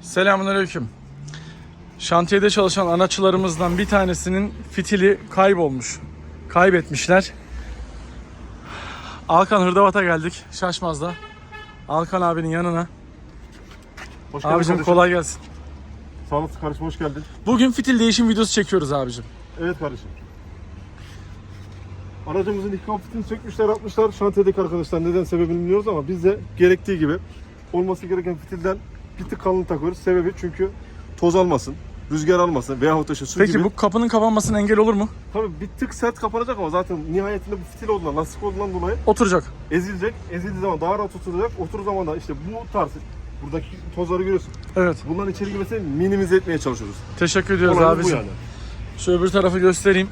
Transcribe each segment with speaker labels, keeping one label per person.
Speaker 1: Selamünaleyküm. Şantiyede çalışan anaçılarımızdan bir tanesinin fitili kaybolmuş. Kaybetmişler. Alkan Hırdavat'a geldik Şaşmaz'da. Alkan abinin yanına.
Speaker 2: Hoş geldin
Speaker 1: Abicim
Speaker 2: kardeşim.
Speaker 1: kolay gelsin.
Speaker 2: Sağ olasın kardeşim hoş geldin.
Speaker 1: Bugün fitil değişim videosu çekiyoruz abicim.
Speaker 2: Evet kardeşim. Aracımızın ilk kaputunu sökmüşler atmışlar. Şantiyedeki arkadaşlar neden sebebini bilmiyoruz ama biz de gerektiği gibi olması gereken fitilden bir tık kalın takıyoruz. Sebebi çünkü toz almasın, rüzgar almasın veyahut da işte su
Speaker 1: Peki
Speaker 2: gibi.
Speaker 1: bu kapının kapanmasına engel olur mu?
Speaker 2: Tabii bir tık sert kapanacak ama zaten nihayetinde bu fitil olduğundan, lastik olduğundan dolayı
Speaker 1: Oturacak.
Speaker 2: ezilecek. Ezildiği zaman daha rahat oturacak. Oturduğu zaman da işte bu tarz buradaki tozları görüyorsun.
Speaker 1: Evet.
Speaker 2: Bunların içeri girmesini minimize etmeye çalışıyoruz.
Speaker 1: Teşekkür ediyoruz
Speaker 2: Olayımız bu
Speaker 1: abicim.
Speaker 2: yani.
Speaker 1: Şu öbür tarafı göstereyim.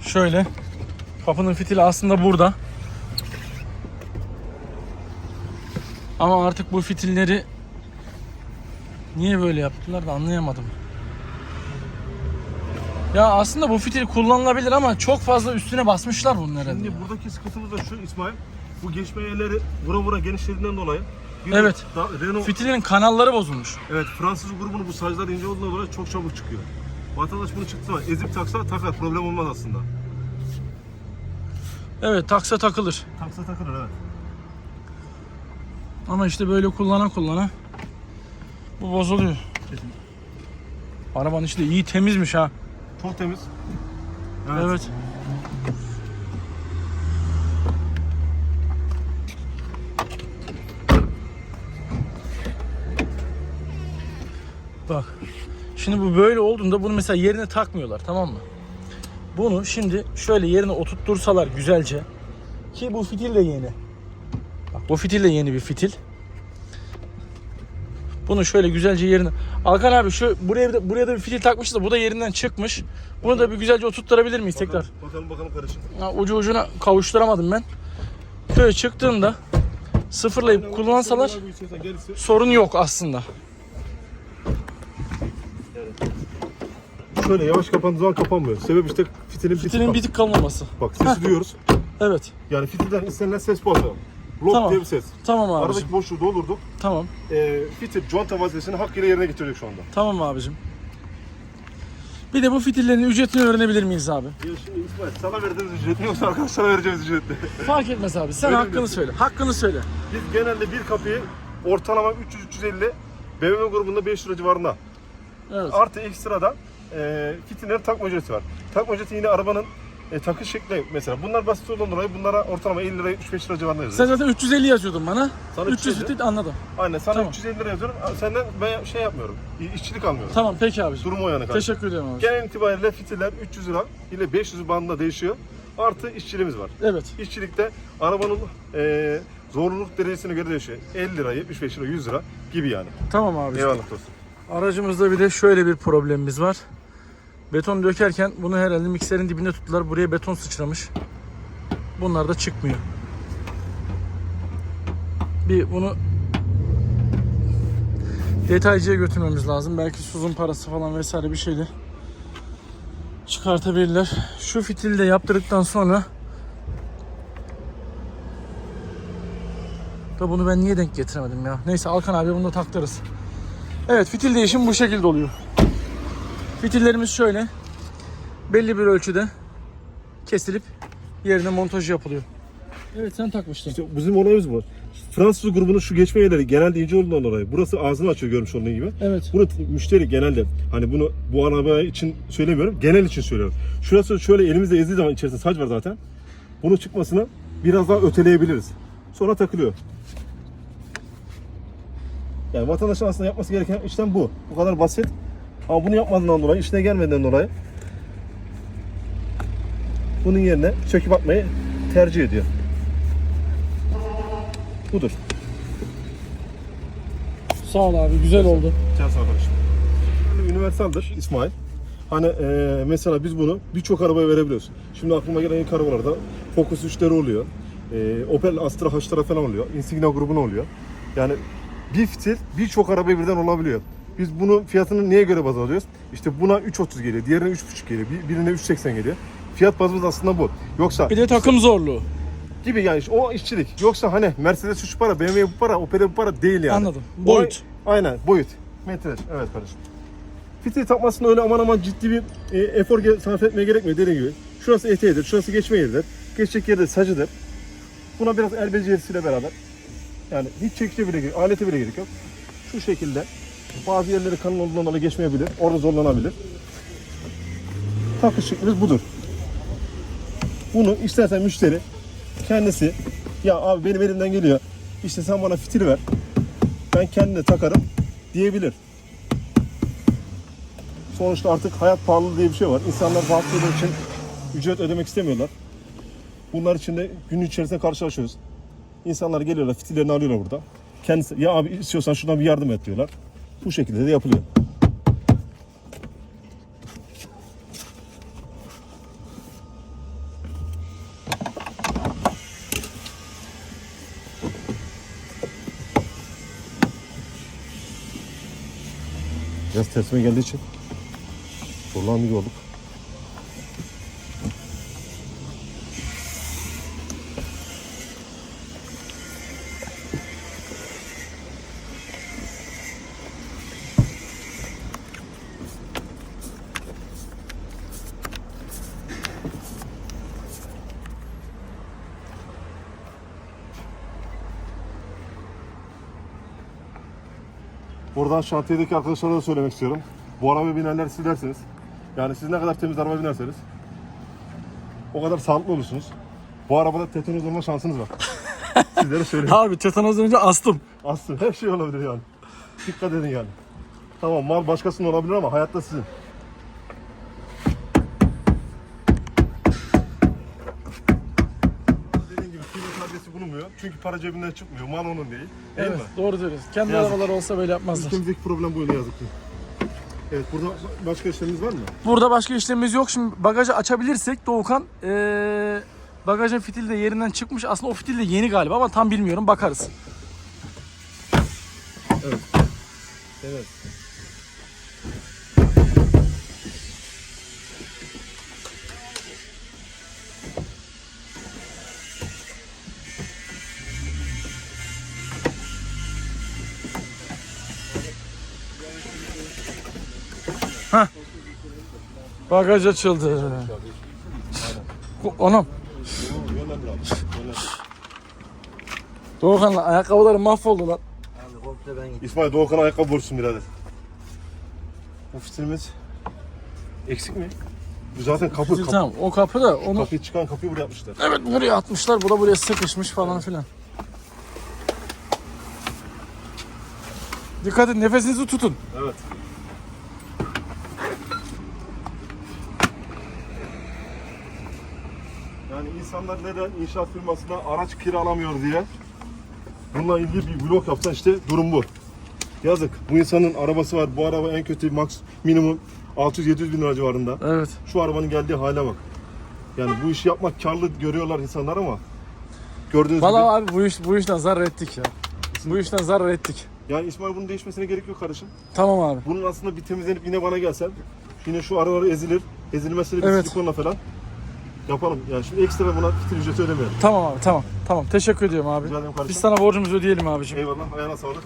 Speaker 1: Şöyle. Kapının fitili aslında burada. Ama artık bu fitilleri niye böyle yaptılar da anlayamadım. Ya aslında bu fitil kullanılabilir ama çok fazla üstüne basmışlar herhalde.
Speaker 2: Şimdi buradaki sıkıntımız da şu İsmail. Bu geçme yerleri vura vura genişlediğinden dolayı. bir
Speaker 1: Evet.
Speaker 2: Da, Renault,
Speaker 1: Fitilin kanalları bozulmuş.
Speaker 2: evet Fransız grubunun bu saclar ince olduğundan dolayı çok çabuk çıkıyor. Vatandaş bunu çıktığı zaman ezip taksa takar problem olmaz aslında.
Speaker 1: Evet taksa takılır.
Speaker 2: Taksa takılır evet.
Speaker 1: Ama işte böyle kullana kullana bu bozuluyor. Arabanın içi de iyi temizmiş ha.
Speaker 2: Çok temiz.
Speaker 1: Evet. Bak. Şimdi bu böyle olduğunda bunu mesela yerine takmıyorlar tamam mı? Bunu şimdi şöyle yerine oturttursalar güzelce ki bu fitil de yeni. Bak bu fitil de yeni bir fitil. Bunu şöyle güzelce yerine. Alkan abi şu buraya da, buraya da bir fitil takmışız da bu da yerinden çıkmış. Bunu da bir güzelce oturtturabilir miyiz tekrar?
Speaker 2: Bakalım bakalım kardeşim.
Speaker 1: Ya ucu ucuna kavuşturamadım ben. Şöyle çıktığında sıfırlayıp kullansalar
Speaker 2: istiyorsan gerisi.
Speaker 1: sorun yok aslında.
Speaker 2: Şöyle yavaş kapandığı zaman kapanmıyor. Sebep işte fitilin,
Speaker 1: Fitilin
Speaker 2: bitik.
Speaker 1: bitik kalmaması.
Speaker 2: Bak sesi duyuyoruz.
Speaker 1: Evet.
Speaker 2: Yani fitilden istenilen ses bu aslında. Lok
Speaker 1: Tamam.
Speaker 2: diye bir ses.
Speaker 1: Tamam abicim.
Speaker 2: Aradaki boşluğu doldurduk.
Speaker 1: Tamam.
Speaker 2: Ee, fitil conta vaziyetini hakkıyla yerine getirdik şu anda.
Speaker 1: Tamam abicim. Bir de bu fitillerin ücretini öğrenebilir miyiz abi?
Speaker 2: Ya şimdi İsmail sana verdiğimiz ücret mi yoksa arkadaşlara vereceğimiz ücret mi?
Speaker 1: Fark etmez abi. Sen
Speaker 2: Öyle
Speaker 1: hakkını
Speaker 2: diyorsun.
Speaker 1: söyle. Hakkını söyle.
Speaker 2: Biz genelde bir kapıyı ortalama 300-350 BMW grubunda 5 lira civarında.
Speaker 1: Evet.
Speaker 2: Artı ekstrada e, fitinlerin takma ücreti var. Takma ücreti yine arabanın e, takış şekli mesela. Bunlar basit olduğundan dolayı bunlara ortalama 50 lira 3-5 lira civarında
Speaker 1: Sen
Speaker 2: yazıyor.
Speaker 1: zaten 350 yazıyordun bana.
Speaker 2: Sana
Speaker 1: 300
Speaker 2: 350.
Speaker 1: fitil anladım.
Speaker 2: Aynen sana
Speaker 1: Tamam.
Speaker 2: 350 lira yazıyorum. Senden ben şey yapmıyorum. İşçilik almıyorum.
Speaker 1: Tamam peki abicim.
Speaker 2: Durum o yani kardeşim.
Speaker 1: Teşekkür ederim abi.
Speaker 2: Genel itibariyle fitiller 300 lira ile 500 bandında değişiyor. Artı işçiliğimiz var.
Speaker 1: Evet.
Speaker 2: İşçilikte arabanın e, zorluluk derecesine göre değişiyor. 50 lira, 75 lira, 100 lira gibi yani.
Speaker 1: Tamam abi.
Speaker 2: Eyvallah dostum.
Speaker 1: Aracımızda bir de şöyle bir problemimiz var. Beton dökerken bunu herhalde mikserin dibinde tuttular. Buraya beton sıçramış. Bunlar da çıkmıyor. Bir bunu detaycıya götürmemiz lazım. Belki suzun parası falan vesaire bir şeyle çıkartabilirler. Şu fitili de yaptırdıktan sonra da bunu ben niye denk getiremedim ya. Neyse Alkan abi bunu da taktırız. Evet fitil değişimi bu şekilde oluyor. Fitillerimiz şöyle. Belli bir ölçüde kesilip yerine montaj yapılıyor. Evet sen takmıştın.
Speaker 2: İşte bizim olayımız bu. Fransız grubunun şu geçme yerleri genelde ince olduğundan dolayı. Burası ağzını açıyor görmüş olduğun gibi.
Speaker 1: Evet.
Speaker 2: T- müşteri genelde hani bunu bu araba için söylemiyorum. Genel için söylüyorum. Şurası şöyle elimizde ezdiği zaman içerisinde saç var zaten. Bunun çıkmasını biraz daha öteleyebiliriz. Sonra takılıyor. Yani vatandaşın aslında yapması gereken işlem bu. Bu kadar basit. Ama bunu yapmadığından dolayı, işine gelmediğinden dolayı bunun yerine söküp atmayı tercih ediyor. Budur.
Speaker 1: Sağ ol abi güzel oldu.
Speaker 2: Çarşı arkadaşım. Universaldir İsmail. Hani eee, mesela biz bunu birçok arabaya verebiliyoruz. Şimdi aklıma gelen ilk arabalarda Focus 3'leri oluyor. Eee, Opel Astra H'lara falan oluyor. Insignia grubuna oluyor. Yani bir fitil birçok arabaya birden olabiliyor. Biz bunun fiyatını neye göre baz alıyoruz? İşte buna 3.30 geliyor, diğerine 3.5 geliyor, bir- birine 3.80 geliyor. Fiyat bazımız aslında bu. Yoksa
Speaker 1: Bir de takım zorluğu.
Speaker 2: Gibi yani işte o işçilik. Yoksa hani Mercedes şu para, BMW bu para, Opel bu para değil yani.
Speaker 1: Anladım.
Speaker 2: O-
Speaker 1: Boyut.
Speaker 2: aynen boyut. Metre. Evet kardeşim. Fitil takmasında öyle aman aman ciddi bir e, efor ge- sarf etmeye gerekmiyor dediğim gibi. Şurası eteğidir, şurası geçme yeridir. Geçecek yeri de sacıdır. Buna biraz el becerisiyle beraber. Yani hiç çekici bile gerek, alete bile gerek yok. Şu şekilde bazı yerleri kanın olduğundan geçmeyebilir. Orada zorlanabilir. Takış şeklimiz budur. Bunu istersen müşteri kendisi ya abi benim elimden geliyor. İşte sen bana fitil ver. Ben kendine takarım diyebilir. Sonuçta artık hayat pahalı diye bir şey var. İnsanlar şeyler için ücret ödemek istemiyorlar. Bunlar için de gün içerisinde karşılaşıyoruz. İnsanlar geliyorlar, fitillerini alıyorlar burada. Kendisi ya abi istiyorsan şuradan bir yardım et diyorlar. Bu şekilde de yapılıyor. Biraz tersime geldiği için zorlandı olduk. Buradan şantiyedeki arkadaşlara da söylemek istiyorum. Bu araba binerler silersiniz. Yani siz ne kadar temiz araba binerseniz o kadar sağlıklı olursunuz. Bu arabada tetanoz olma şansınız var. Sizlere söyleyeyim.
Speaker 1: Abi tetanozdan önce astım.
Speaker 2: Aslında her şey olabilir yani. Dikkat edin yani. Tamam mal başkasının olabilir ama hayatta sizin. Adresi bulunmuyor. Çünkü para cebinden çıkmıyor. Mal onun değil. Değil
Speaker 1: Evet,
Speaker 2: mi?
Speaker 1: doğru söylüyorsun. Kendi
Speaker 2: Yazık.
Speaker 1: arabaları olsa böyle yapmazlar.
Speaker 2: Ülkemizdeki problem bu ne yazık ki. Evet burada başka işlemimiz var mı?
Speaker 1: Burada başka işlemimiz yok. Şimdi bagajı açabilirsek Doğukan ee, bagajın fitili de yerinden çıkmış. Aslında o fitil de yeni galiba ama tam bilmiyorum. Bakarız.
Speaker 2: Evet.
Speaker 1: Bagaj açıldı. Anam.
Speaker 2: Yönlendir.
Speaker 1: Doğukan'la ayakkabıları mahvoldu lan.
Speaker 3: Abi komple ben gittim.
Speaker 2: İsmail Doğukan ayakkabı borçsun birader. Bu fitilimiz eksik mi? Bu zaten kapı. kapı.
Speaker 1: Tamam o kapı da onu
Speaker 2: Kapıyı çıkan kapıyı buraya yapmışlar.
Speaker 1: evet buraya atmışlar. Bu da buraya sıkışmış falan filan. Dikkat edin nefesinizi tutun.
Speaker 2: Evet. Yani insanlar neden inşaat firmasına araç kiralamıyor diye bununla ilgili bir blog yapsa işte durum bu. Yazık. Bu insanın arabası var. Bu araba en kötü max minimum 600-700 bin lira civarında.
Speaker 1: Evet.
Speaker 2: Şu arabanın geldiği hale bak. Yani bu işi yapmak karlı görüyorlar insanlar ama gördüğünüz
Speaker 1: Vallahi
Speaker 2: gibi.
Speaker 1: abi bu iş bu işten zarar ettik ya. Bu işten zarar ettik.
Speaker 2: Yani İsmail bunun değişmesine gerek yok kardeşim.
Speaker 1: Tamam abi.
Speaker 2: Bunun aslında bir temizlenip yine bana gelsen yine şu araları ezilir. Ezilmesiyle bir
Speaker 1: Evet.
Speaker 2: silikonla falan yapalım. Yani şimdi ekstra buna fitil ücreti ödemeyelim.
Speaker 1: Tamam abi tamam. Tamam teşekkür ediyorum abi.
Speaker 2: Rica ederim kardeşim.
Speaker 1: Biz sana borcumuzu ödeyelim abiciğim.
Speaker 2: Eyvallah. Ayağına sağlık.